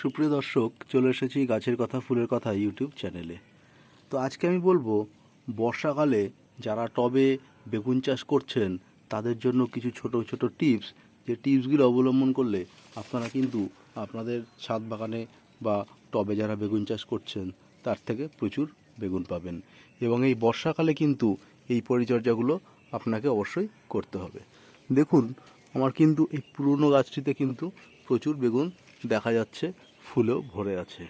সুপ্রিয় দর্শক, চলে এসেছি গাছের কথা, ফুলের কথা ইউটিউব চ্যানেলে। তো আজকে আমি বলব, বর্ষাকালে যারা টবে বেগুন চাষ করছেন, তাদের জন্য কিছু ছোট ছোট টিপস। যে টিপসগুলো অবলম্বন করলে আপনারা কিন্তু আপনাদের ছাদ বাগানে বা টবে যারা বেগুন চাষ করছেন, তার থেকে প্রচুর বেগুন পাবেন। এবং এই বর্ষাকালে কিন্তু এই পরিচর্যাগুলো আপনাকে অবশ্যই করতে হবে। দেখুন, আমার কিন্তু এই পুরনো গাছটিতে কিন্তু প্রচুর বেগুন দেখা যাচ্ছে। ফুলেও ভরে আছে।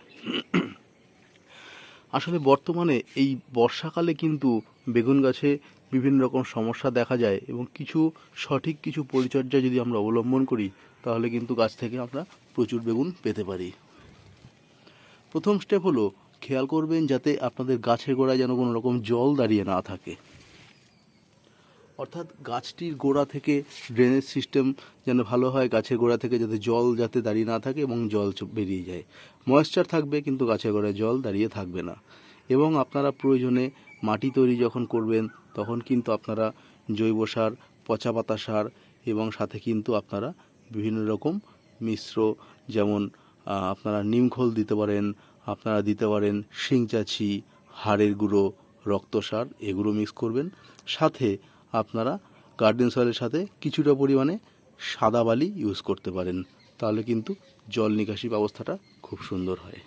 আসলে বর্তমানে এই বর্ষাকালে কিন্তু বেগুন গাছে বিভিন্ন রকম সমস্যা দেখা যায় এবং কিছু সঠিক কিছু পরিচর্যা যদি আমরা অবলম্বন করি, তাহলে কিন্তু গাছ থেকে আমরা প্রচুর বেগুন পেতে পারি। প্রথম স্টেপ হলো, খেয়াল করবেন যাতে আপনাদের গাছের গোড়ায় যেন কোনো রকম জল দাঁড়িয়ে না থাকে। অর্থাৎ গাছটির গোড়া থেকে ড্রেনেজ সিস্টেম যেন ভালো হয়, গাছের গোড়া থেকে যাতে জল যাতে দাঁড়িয়ে না থাকে এবং জল বেরিয়ে যায়। ময়েশ্চার থাকবে, কিন্তু গাছের গোড়ায় জল দাঁড়িয়ে থাকবে না। এবং আপনারা প্রয়োজনে মাটি তৈরি যখন করবেন, তখন কিন্তু আপনারা জৈব সার, পচা পাতা সার এবং সাথে কিন্তু আপনারা বিভিন্ন রকম মিশ্র যেমন আপনারা নিমখোল দিতে পারেন, আপনারা দিতে পারেন শিংচাচি হাড়ের গুঁড়ো, রক্ত সার, এগুলো মিক্স করবেন। সাথে আপনারা গার্ডেন সয়েলের সাথে কিছুটা পরিমাণে সাদা বালি ইউজ করতে পারেন। তাহলে কিন্তু জল নিকাশি ব্যবস্থাটা খুব সুন্দর হয়।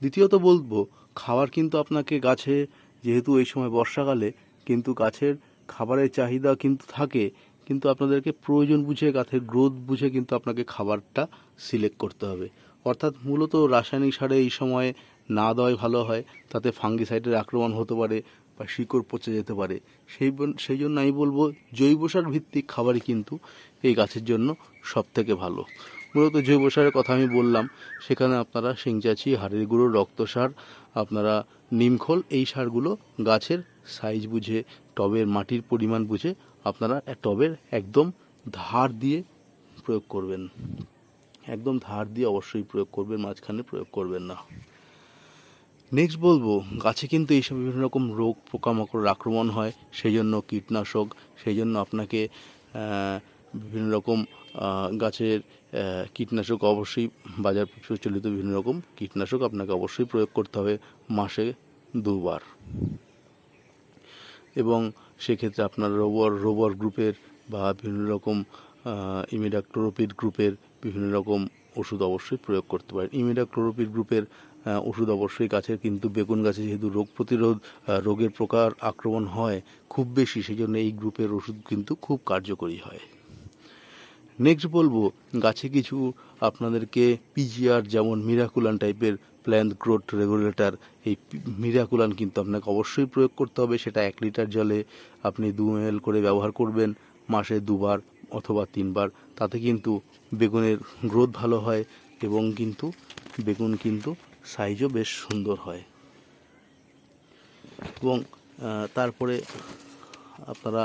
দ্বিতীয়ত বলব, খাবার কিন্তু আপনাকে গাছে, যেহেতু এই সময় বর্ষাকালে, কিন্তু গাছের খাবারের চাহিদা কিন্তু থাকে, কিন্তু আপনাদেরকে প্রয়োজন বুঝে, গাছের গ্রোথ বুঝে কিন্তু আপনাকে খাবারটা সিলেক্ট করতে হবে। অর্থাৎ মূলত রাসায়নিক সারে এই সময়ে না দেওয়াই ভালো হয়, তাতে ফাঙ্গিসাইডের আক্রমণ হতে পারে বা শিকড় পচে যেতে পারে। সেই সেই জন্য আমি বলব জৈব সার ভিত্তিক খাবারই কিন্তু এই গাছের জন্য সব থেকে ভালো। মূলত জৈব সারের কথা আমি বললাম, সেখানে আপনারা শিংচাচি, হাড়ের গুঁড়ো, রক্ত সার, আপনারা নিমখোল এই সারগুলো গাছের সাইজ বুঝে, টবের মাটির পরিমাণ বুঝে আপনারা টবের একদম ধার দিয়ে প্রয়োগ করবেন। একদম ধার দিয়ে অবশ্যই প্রয়োগ করবেন, মাঝখানে প্রয়োগ করবেন না। নেক্সট বলব, গাছে কিন্তু এইসব বিভিন্ন রকম রোগ, পোকামাকড়ের আক্রমণ হয় সেই জন্য কীটনাশক সেই জন্য আপনাকে বিভিন্ন রকম গাছের কীটনাশক অবশ্যই, বাজার প্রচলিত বিভিন্ন রকম কীটনাশক আপনাকে অবশ্যই প্রয়োগ করতে হবে মাসে দুবার। এবং সেক্ষেত্রে আপনার রোবর রোবর গ্রুপের বা বিভিন্ন রকম ইমিডাক্লোরোপিড গ্রুপের বিভিন্ন রকম ওষুধ অবশ্যই প্রয়োগ করতে পারেন। ইমিডাক্লোরোপিড গ্রুপের ওষুধ অবশ্যই গাছের, কিন্তু বেগুন গাছে যেহেতু রোগ প্রতিরোধ রোগের প্রকার আক্রমণ হয় খুব বেশি সেই জন্য এই গ্রুপের ওষুধ কিন্তু খুব কার্যকরী হয়। নেক্সট বলব, গাছে কিছু আপনাদেরকে পিজিআর যেমন মিরাকুলান টাইপের প্ল্যান্ট গ্রোথ রেগুলেটর এই মিরাকুলান কিন্তু আপনাকে অবশ্যই প্রয়োগ করতে হবে। সেটা এক লিটার জলে আপনি দু এল করে ব্যবহার করবেন, মাসে দুবার। অথবা তিনবার, তাতে কিন্তু বেগুনের গ্রোথ ভালো হয় এবং কিন্তু বেগুন কিন্তু সাইজও বেশ সুন্দর হয়। এবং তারপরে আপনারা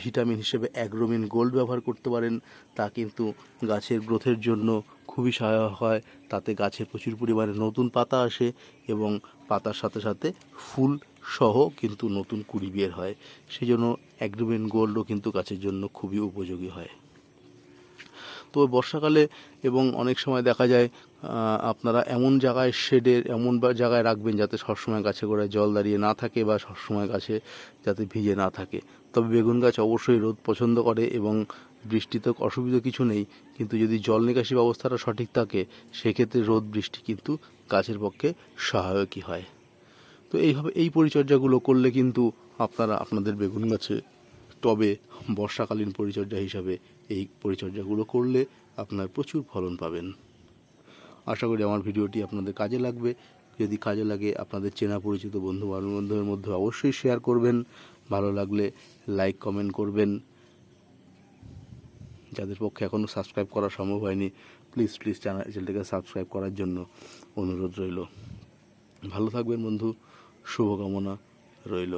ভিটামিন হিসেবে অ্যাগ্রোমিন গোল্ড ব্যবহার করতে পারেন, তা কিন্তু গাছের গ্রোথের জন্য খুবই সহায়ক হয়। তাতে গাছে প্রচুর পরিমাণে নতুন পাতা আসে এবং পাতার সাথে সাথে ফুল সহ কিন্তু নতুন কুড়ি বের হয়। সেই জন্য অ্যাগ্রোমিন গোল্ডও কিন্তু গাছের জন্য খুবই উপযোগী হয়। তো বর্ষাকালে এবং অনেক সময় দেখা যায় আপনারা এমন জায়গায় শেডের এমন জায়গায় রাখবেন যাতে সবসময় গাছে গোড়ায় জল দাঁড়িয়ে না থাকে বা সবসময় গাছে যাতে ভিজে না থাকে। তবে বেগুন গাছ অবশ্যই রোদ পছন্দ করে এবং বৃষ্টিতে অসুবিধা কিছু নেই, কিন্তু যদি জল নিকাশি ব্যবস্থাটা সঠিক থাকে, সেক্ষেত্রে রোদ বৃষ্টি কিন্তু গাছের পক্ষে সহায়কই হয়। তো এইভাবে এই পরিচর্যাগুলো করলে কিন্তু আপনারা আপনাদের বেগুন গাছে টবে বর্ষাকালীন পরিচর্যা হিসাবে এই পরিচর্যাগুলো করলে আপনার প্রচুর ফলন পাবেন। আশা করি আমার ভিডিওটি আপনাদের কাজে লাগবে। যদি কাজে লাগে আপনাদের চেনা পরিচিত বন্ধু বান্ধবের মধ্যে অবশ্যই শেয়ার করবেন। ভালো লাগলে লাইক, কমেন্ট করবেন। যাদের পক্ষে এখনও সাবস্ক্রাইব করা সম্ভব হয়নি প্লিজ প্লিজ চ্যানেলটাকে সাবস্ক্রাইব করার জন্য অনুরোধ রইল। ভালো থাকবেন বন্ধু শুভকামনা রইল।